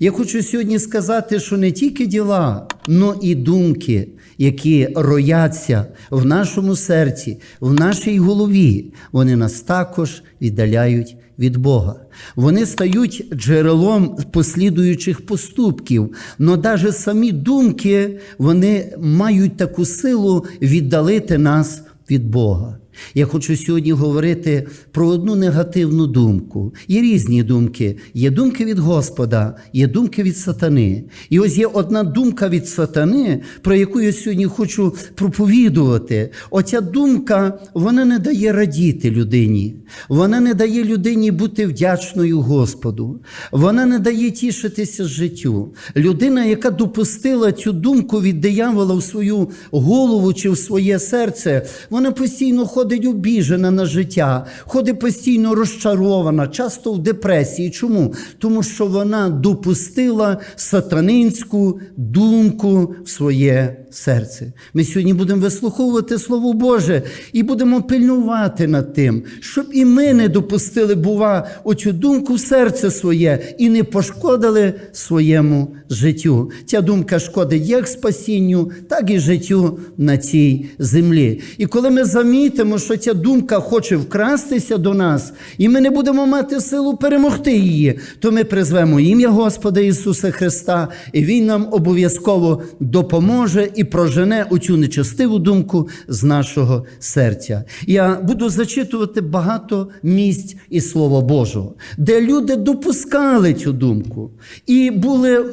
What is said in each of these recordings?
Я хочу сьогодні сказати, що не тільки діла, але і думки, які рояться в нашому серці, в нашій голові, вони нас також віддаляють від Бога. Вони стають джерелом послідуючих поступків, але навіть самі думки вони мають таку силу віддалити нас від Бога. Я хочу сьогодні говорити про одну негативну думку. Є різні думки. Є думки від Господа, є думки від сатани. І ось є одна думка від сатани, про яку я сьогодні хочу проповідувати. Оця думка вона не дає радіти людині, вона не дає людині бути вдячною Господу, вона не дає тішитися життю. Людина, яка допустила цю думку від диявола в свою голову чи в своє серце, вона постійно ходить обіжена на життя, ходить постійно розчарована, часто в депресії. Чому? Тому що вона допустила сатанинську думку в своє серце. Ми сьогодні будемо вислуховувати Слово Боже і будемо пильнувати над тим, щоб і ми не допустили, бува, оцю думку в серце своє і не пошкодили своєму життю. Ця думка шкодить як спасінню, так і життю на цій землі. І коли ми замітимо, що ця думка хоче вкрастися до нас, і ми не будемо мати силу перемогти її, то ми призвемо ім'я Господа Ісуса Христа, і Він нам обов'язково допоможе і прожене оцю нечестиву думку з нашого серця. Я буду зачитувати багато місць із Слова Божого, де люди допускали цю думку і були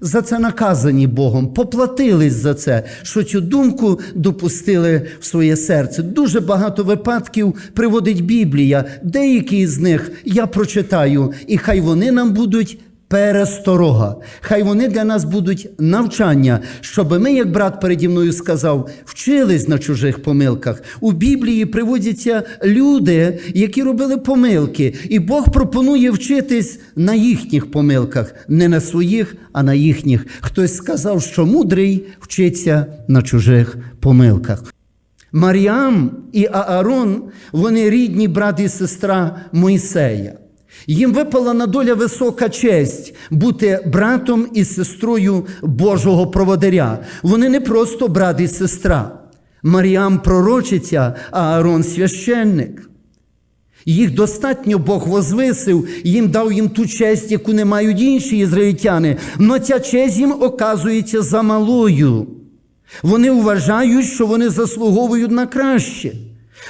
за це наказані Богом, поплатились за це, що цю думку допустили в своє серце. Дуже багато випадків приводить Біблія. Деякі з них я прочитаю, і хай вони нам будуть. Пересторога, хай вони для нас будуть навчання, щоб ми, як брат переді мною сказав, вчились на чужих помилках. У Біблії приводяться люди, які робили помилки, і Бог пропонує вчитись на їхніх помилках, не на своїх, а на їхніх. Хтось сказав, що мудрий вчиться на чужих помилках. Маріам і Аарон, вони рідні брат і сестра Мойсея. Їм випала на доля висока честь бути братом і сестрою Божого проводаря. Вони не просто брат і сестра. Маріам пророчиця, а Аарон священник. Їх достатньо Бог возвисив, їм дав їм ту честь, яку не мають інші ізраїльтяни. Но ця честь їм оказується замалою. Вони вважають, що вони заслуговують на краще.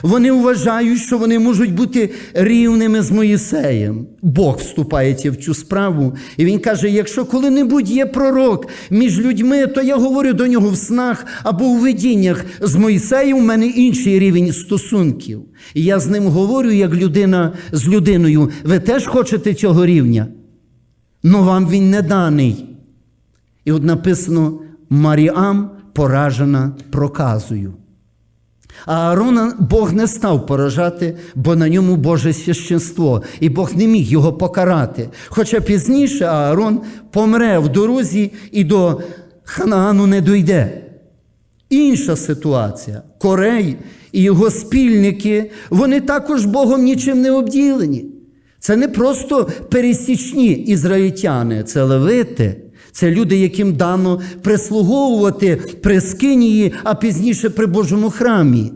Вони вважають, що вони можуть бути рівними з Моїсеєм. Бог вступається в цю справу, і він каже: якщо коли-небудь є пророк між людьми, то я говорю до нього в снах або у видіннях. З Моїсеєм у мене інший рівень стосунків. І я з ним говорю, як людина з людиною. Ви теж хочете цього рівня? Но вам він не даний. І от написано: Маріам поражена проказою. А Аарона Бог не став поражати, бо на ньому Боже священство, і Бог не міг його покарати. Хоча пізніше Аарон помре в дорозі і до Ханаану не дойде. Інша ситуація. Корей і його спільники, вони також Богом нічим не обділені. Це не просто пересічні ізраїльтяни, це левити. Це люди, яким дано прислуговувати при Скинії, а пізніше при Божому храмі.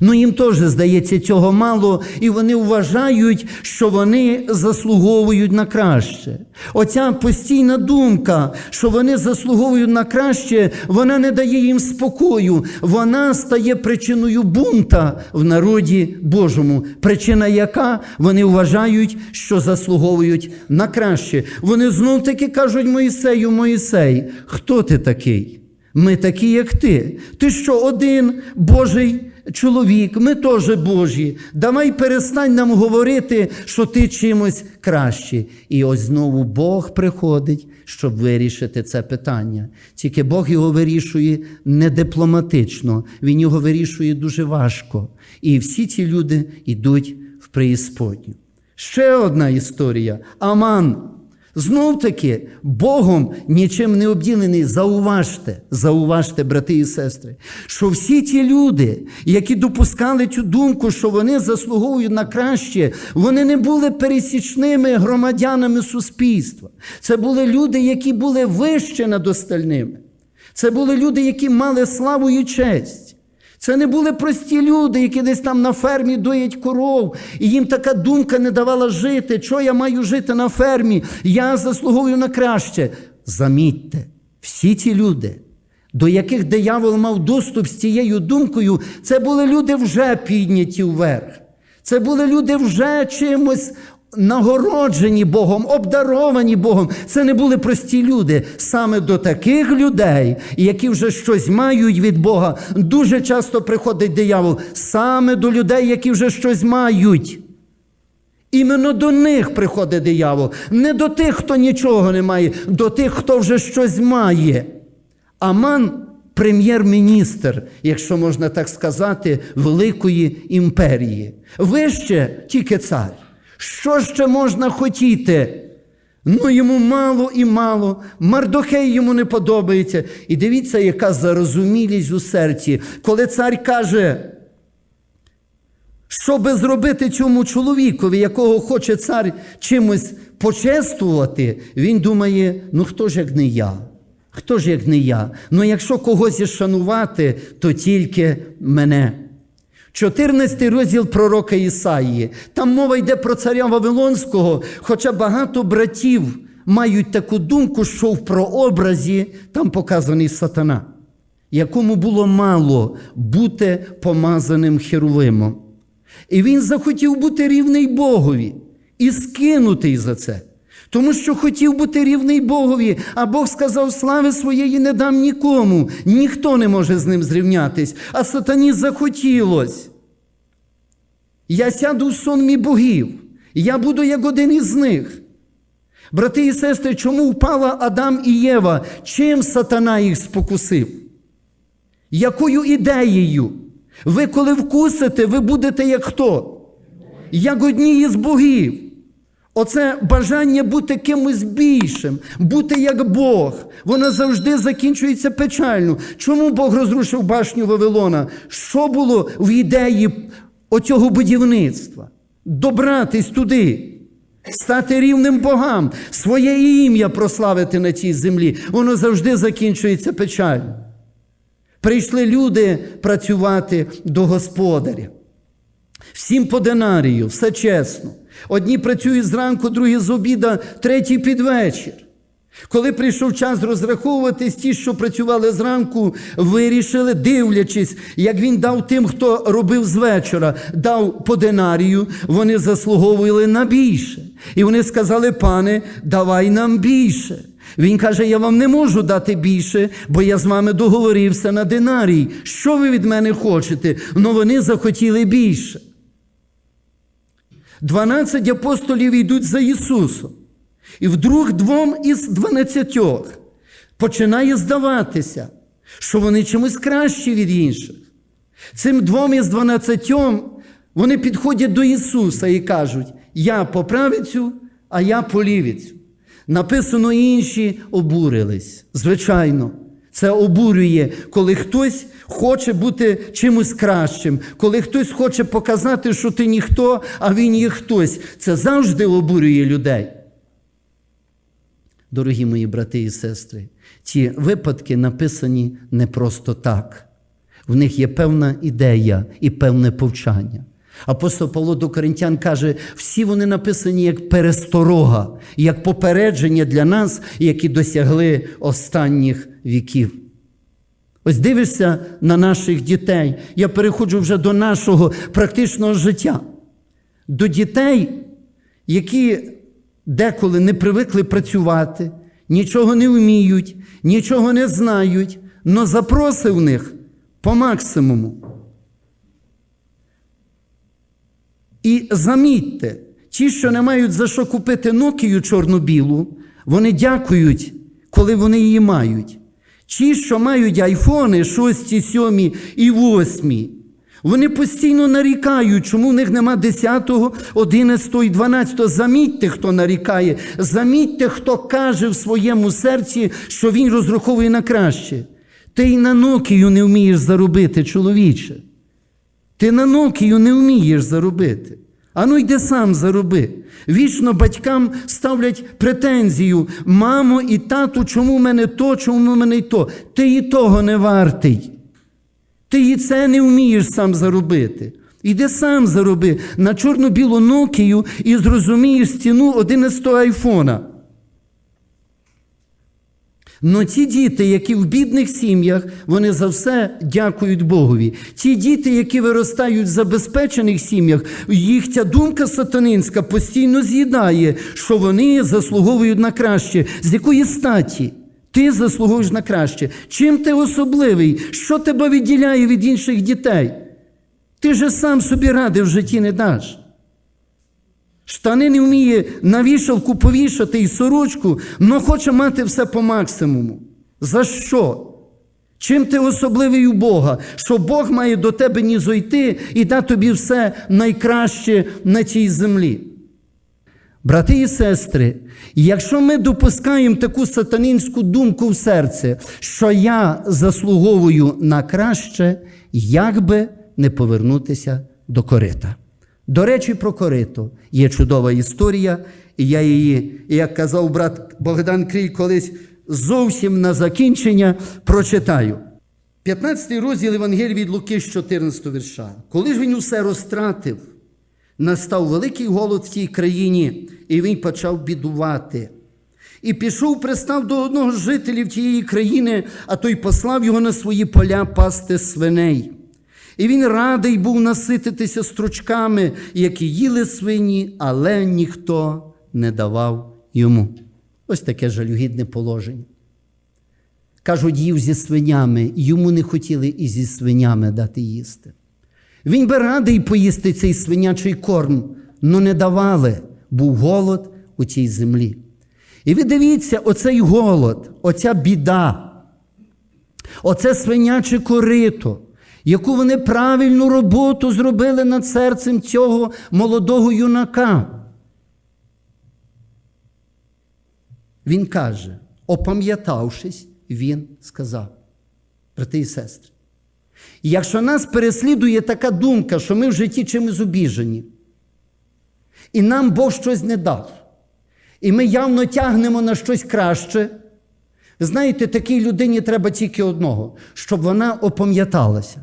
Ну їм теж здається цього мало, і вони вважають, що вони заслуговують на краще. Оця постійна думка, що вони заслуговують на краще, вона не дає їм спокою. Вона стає причиною бунта в народі Божому. Причина яка вони вважають, що заслуговують на краще. Вони знов таки кажуть Моїсею, Моїсей, хто ти такий? Ми такі, як ти. Ти що один Божий чоловік, ми теж Божі. Давай перестань нам говорити, що ти чимось краще. І ось знову Бог приходить, щоб вирішити це питання. Тільки Бог його вирішує не дипломатично, він його вирішує дуже важко. І всі ці люди йдуть в преісподню. Ще одна історія. Аман. Знов таки, Богом нічим не обділений. Зауважте, зауважте, брати і сестри, що всі ті люди, які допускали цю думку, що вони заслуговують на краще, вони не були пересічними громадянами суспільства. Це були люди, які були вище над остальними. Це були люди, які мали славу і честь. Це не були прості люди, які десь там на фермі доять коров, і їм така думка не давала жити. Що я маю жити на фермі? Я заслуговую на краще. Замітьте, всі ці люди, до яких диявол мав доступ з цією думкою, це були люди вже підняті вверх. Це були люди вже чимось нагороджені Богом, обдаровані Богом. Це не були прості люди. Саме до таких людей, які вже щось мають від Бога, дуже часто приходить диявол. Саме до людей, які вже щось мають. Іменно до них приходить диявол. Не до тих, хто нічого не має, до тих, хто вже щось має. Аман прем'єр-міністр, якщо можна так сказати, великої імперії. Вище тільки цар. Що ще можна хотіти? Ну, йому мало і мало, Мардохей йому не подобається. І дивіться, яка зарозумілість у серці, коли цар каже, щоби зробити цьому чоловікові, якого хоче цар чимось почествувати, він думає: ну хто ж як не я? Хто ж як не я? Ну якщо когось і шанувати, то тільки мене. 14 розділ пророка Ісаїї. Там мова йде про царя Вавилонського, хоча багато братів мають таку думку, що в прообразі там показаний сатана, якому було мало бути помазаним херувимом. І він захотів бути рівний Богові і скинутий за це. Тому що хотів бути рівний Богові, а Бог сказав, слави своєї не дам нікому. Ніхто не може з ним зрівнятись, а сатані захотілось. Я сяду в сон богів, я буду як один із них. Брати і сестри, чому впала Адам і Єва? Чим сатана їх спокусив? Якою ідеєю? Ви коли вкусите, ви будете як хто? Як одні із богів. Оце бажання бути кимось більшим, бути як Бог, воно завжди закінчується печально. Чому Бог розрушив башню Вавилона? Що було в ідеї оцього будівництва? Добратись туди, стати рівним богам, своє ім'я прославити на цій землі. Воно завжди закінчується печально. Прийшли люди працювати до господаря. Всім по динарію, все чесно. Одні працюють зранку, другі з обіда, треті під вечір. Коли прийшов час розраховуватись, ті, що працювали зранку, вирішили, дивлячись, як він дав тим, хто робив з вечора, дав по динарію, вони заслуговували на більше. І вони сказали, пане, давай нам більше. Він каже: Я вам не можу дати більше, бо я з вами договорився на динарій. Що ви від мене хочете? Ну вони захотіли більше. Дванадцять апостолів йдуть за Ісусом. І вдруг двом із дванадцятьох починає здаватися, що вони чимось кращі від інших. Цим двом із дванадцятьом вони підходять до Ісуса і кажуть: Я по правицю, а я по лівицю. Написано, інші обурились. Звичайно, це обурює, коли хтось хоче бути чимось кращим, коли хтось хоче показати, що ти ніхто, а він є хтось. Це завжди обурює людей. Дорогі мої брати і сестри, ці випадки написані не просто так. В них є певна ідея і певне повчання. Апостол Павло до Коринтян каже, всі вони написані як пересторога, як попередження для нас, які досягли останніх віків. Ось дивишся на наших дітей. Я переходжу вже до нашого практичного життя. До дітей, які деколи не привикли працювати, нічого не вміють, нічого не знають, но запроси в них по максимуму. І замітьте, ті, що не мають за що купити Нокію чорно-білу, вони дякують, коли вони її мають. Ті, що мають айфони 6, 7 і 8, Вони постійно нарікають, чому в них нема 10, 11 і 12. Замітьте, хто нарікає, замітьте, хто каже в своєму серці, що він розраховує на краще. Ти й на Нокію не вмієш заробити, чоловіче. Ти на Нокію не вмієш заробити. Ану йди сам зароби. Вічно батькам ставлять претензію: мамо і тату, чому в мене то, чому в мене й то. Ти і того не вартий. Ти і це не вмієш сам заробити. Іди сам зароби на чорно-білу Нокію і зрозумієш ціну 11-го айфона. Но ті діти, які в бідних сім'ях, вони за все дякують Богові. Ті діти, які виростають в забезпечених сім'ях, їхня думка сатанинська постійно з'їдає, що вони заслуговують на краще. З якої статі? Ти заслуговуєш на краще. Чим ти особливий? Що тебе відділяє від інших дітей? Ти же сам собі ради в житті не даш. Штани не вміє на вішалку повішати і сорочку, але хоче мати все по максимуму. За що? Чим ти особливий у Бога? Що Бог має до тебе ні зойти і дати тобі все найкраще на цій землі. Брати і сестри, якщо ми допускаємо таку сатанинську думку в серце, що я заслуговую на краще, як би не повернутися до корита. До речі, про корито є чудова історія, і я її, як казав брат Богдан Крій, колись зовсім на закінчення прочитаю. 15 розділ Євангелії від Луки з 14 вірша. Коли ж він усе розтратив, настав великий голод в тій країні, і він почав бідувати. І пішов, пристав до одного з жителів тієї країни, а той послав його на свої поля пасти свиней. І він радий був насититися стручками, які їли свині, але ніхто не давав йому. Ось таке жалюгідне положення. Кажуть, їв зі свинями, йому не хотіли і зі свинями дати їсти. Він би радий поїсти цей свинячий корм, але не давали, був голод у цій землі. І ви дивіться, оцей голод, оця біда, оце свиняче корито, яку вони правильну роботу зробили над серцем цього молодого юнака. Він каже, опам'ятавшись, він сказав, брати і сестри, якщо нас переслідує така думка, що ми в житті чимось обіжені, і нам Бог щось не дав, і ми явно тягнемо на щось краще, знаєте, такій людині треба тільки одного, щоб вона опам'яталася.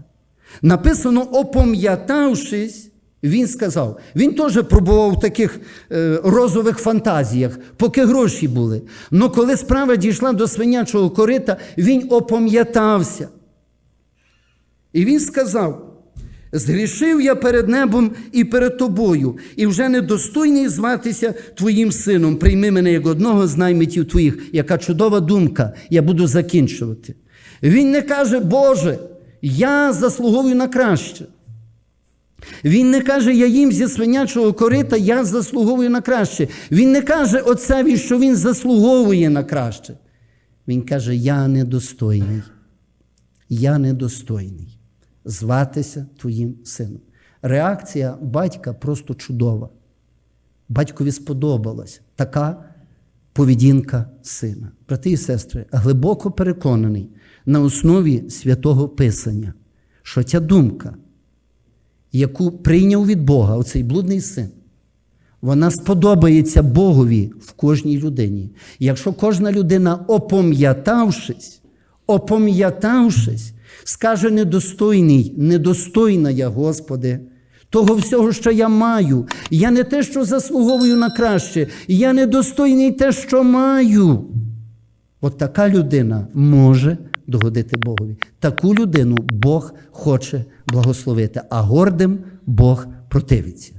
Написано, опам'ятавшись, він сказав, він теж пробував в таких е, розових фантазіях, поки гроші були. Але коли справа дійшла до свинячого корита, він опам'ятався. І він сказав: Згрішив я перед небом і перед тобою, і вже недостойний зватися твоїм сином. Прийми мене як одного з наймитів твоїх. Яка чудова думка, я буду закінчувати. Він не каже, Боже, я заслуговую на краще. Він не каже, я їм зі свинячого корита, я заслуговую на краще. Він не каже отцеві, що він заслуговує на краще. Він каже, я недостойний. Я недостойний зватися твоїм сином. Реакція батька просто чудова. Батькові сподобалась така поведінка сина. Брати і сестри, глибоко переконаний на основі святого Писання, що ця думка, яку прийняв від Бога оцей блудний син, вона сподобається Богові в кожній людині. Якщо кожна людина, опам'ятавшись, опам'ятавшись, скаже недостойний, недостойна я, Господи, того всього, що я маю. Я не те, що заслуговую на краще, я недостойний те, що маю. От така людина може догодити Богові. Таку людину Бог хоче благословити, а гордим Бог противиться.